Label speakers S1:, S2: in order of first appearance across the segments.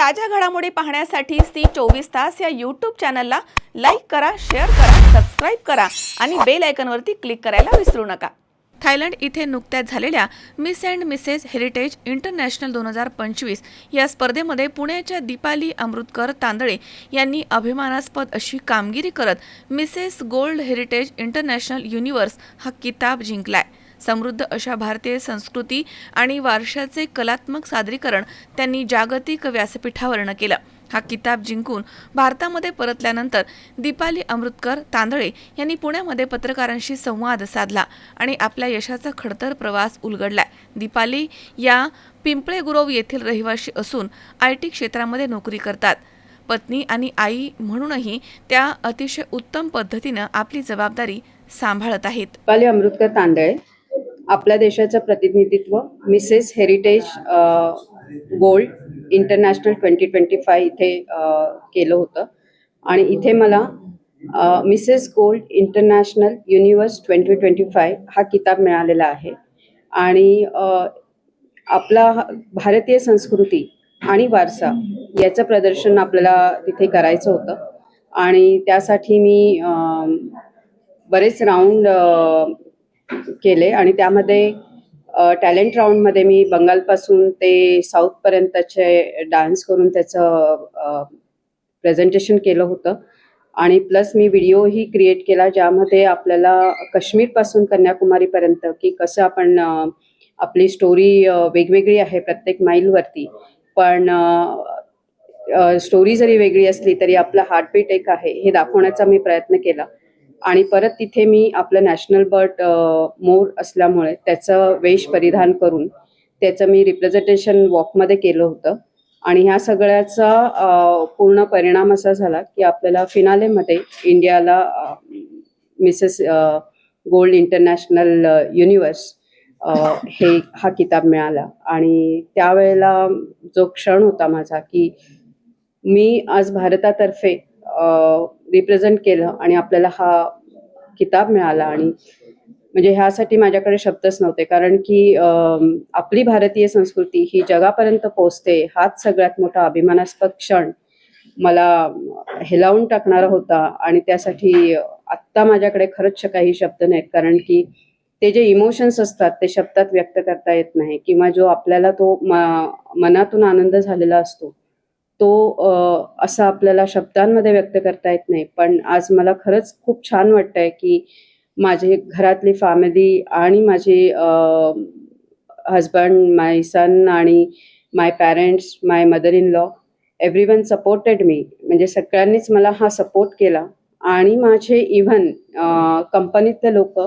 S1: ताज्या घडामोडी पाहण्यासाठी सी चोवीस तास या यूट्यूब चॅनलला लाईक करा शेअर करा सबस्क्राईब करा आणि बेल आयकनवरती क्लिक करायला विसरू नका. थायलंड इथे नुकत्याच झालेल्या Miss and Mrs Heritage International दोन हजार पंचवीस या स्पर्धेमध्ये पुण्याच्या दीपाली अमृतकर तांदळे यांनी अभिमानास्पद अशी कामगिरी करत Mrs Gold Heritage International Universe हा किताब जिंकलाय. समृद्ध अशा भारतीय संस्कृती आणि वारशाचे कलात्मक सादरीकरण त्यांनी जागतिक व्यासपीठावरनं केलं. हा किताब जिंकून भारतामध्ये परतल्यानंतर दीपाली अमृतकर तांदळे यांनी पुण्यामध्ये पत्रकारांशी संवाद साधला आणि आपल्या यशाचा खडतर प्रवास उलगडलाय. दीपाली या पिंपळे गुरव येथील रहिवाशी असून आय टी क्षेत्रामध्ये नोकरी करतात. पत्नी आणि आई म्हणूनही त्या अतिशय उत्तम पद्धतीनं आपली जबाबदारी सांभाळत आहेत.
S2: दीपाली अमृतकर तांदळे आपल्या देशाचं प्रतिनिधित्व Mrs Heritage Gold International twenty twenty five इथे केलं होतं. आणि इथे मला Mrs Gold International Universe twenty twenty five हा किताब मिळालेला आहे. आणि आपला हा- भारतीय संस्कृती आणि वारसा याचं प्रदर्शन आपल्याला तिथे करायचं होतं. आणि त्यासाठी मी बरेच राऊंड केले आणि त्यामध्ये टॅलेंट राऊंडमध्ये मी बंगालपासून ते साऊथपर्यंतचे डान्स करून त्याचं प्रेझेंटेशन केलं होतं. आणि प्लस मी व्हिडिओही क्रिएट केला ज्यामध्ये आपल्याला काश्मीरपासून कन्याकुमारीपर्यंत की कसं आपण आपली स्टोरी वेगवेगळी आहे प्रत्येक माईलवरती. पण स्टोरी जरी वेगळी असली तरी आपलं हार्टबीट एक आहे हे दाखवण्याचा मी प्रयत्न केला. आणि परत तिथे मी आपलं नॅशनल बर्ड मोर असल्यामुळे त्याचं वेश परिधान करून त्याचं मी रिप्रेझेंटेशन वॉकमध्ये केलं होतं. आणि ह्या सगळ्याचा पूर्ण परिणाम असा झाला की आपल्याला फिनालेमध्ये इंडियाला मिसेस गोल्ड इंटरनॅशनल युनिवर्स हे हा किताब मिळाला. आणि त्यावेळेला जो क्षण होता माझा की मी आज भारतातर्फे रिप्रेझेंट केलं आणि आपल्याला हा किताब मिळाला. आणि म्हणजे ह्यासाठी माझ्याकडे शब्दच नव्हते. कारण की आपली भारतीय संस्कृती ही जगापर्यंत पोहोचते हाच सगळ्यात मोठा अभिमानास्पद क्षण मला हेलावून टाकणारा होता. आणि त्यासाठी आत्ता माझ्याकडे खरंच काही शब्द नाहीत. कारण की ते जे इमोशन्स असतात ते शब्दात व्यक्त करता येत नाही. किंवा जो आपल्याला तो म- मनातून आनंद झालेला असतो तो असा आपल्याला शब्दांमध्ये व्यक्त करता येत नाही. पण आज मला खरंच खूप छान वाटतंय की माझे घरातली फॅमिली आणि माझे हजबंड माय सन आणि my parents my mother in law everyone supported me म्हणजे सगळ्यांनीच मला हा सपोर्ट केला. आणि माझे इव्हन कंपनीतले लोक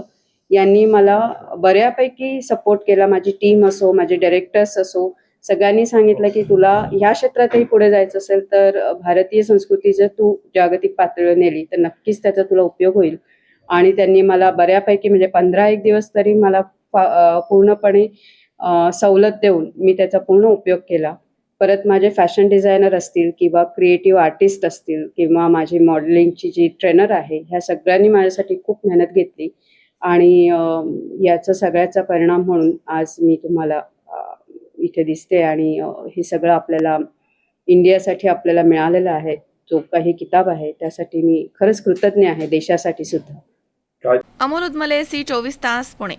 S2: यांनी मला बऱ्यापैकी सपोर्ट केला. माझी टीम असो माझे डायरेक्टर्स असो सगळ्यांनी सांगितलं की तुला ह्या क्षेत्रातही पुढे जायचं असेल तर भारतीय संस्कृती जर तू जागतिक पातळीवर नेली तर नक्कीच त्याचा तुला उपयोग होईल. आणि त्यांनी मला बऱ्यापैकी म्हणजे पंधरा एक दिवस तरी मला फा- पूर्णपणे सवलत देऊन मी त्याचा पूर्ण उपयोग केला. परत माझे फॅशन डिझायनर असतील किंवा क्रिएटिव्ह आर्टिस्ट असतील किंवा माझी मॉडेलिंगची जी ट्रेनर आहे ह्या सगळ्यांनी माझ्यासाठी खूप मेहनत घेतली. आणि याचा सगळ्याचा परिणाम म्हणून आज मी तुम्हाला इथे दिसते आणि हे सगळं आपल्याला इंडियासाठी आपल्याला मिळालेलं आहे. जो काही किताब आहे त्यासाठी मी खरंच कृतज्ञ आहे देशासाठी सुद्धा.
S1: अमोल उदमले सी चोवीस तास पुणे.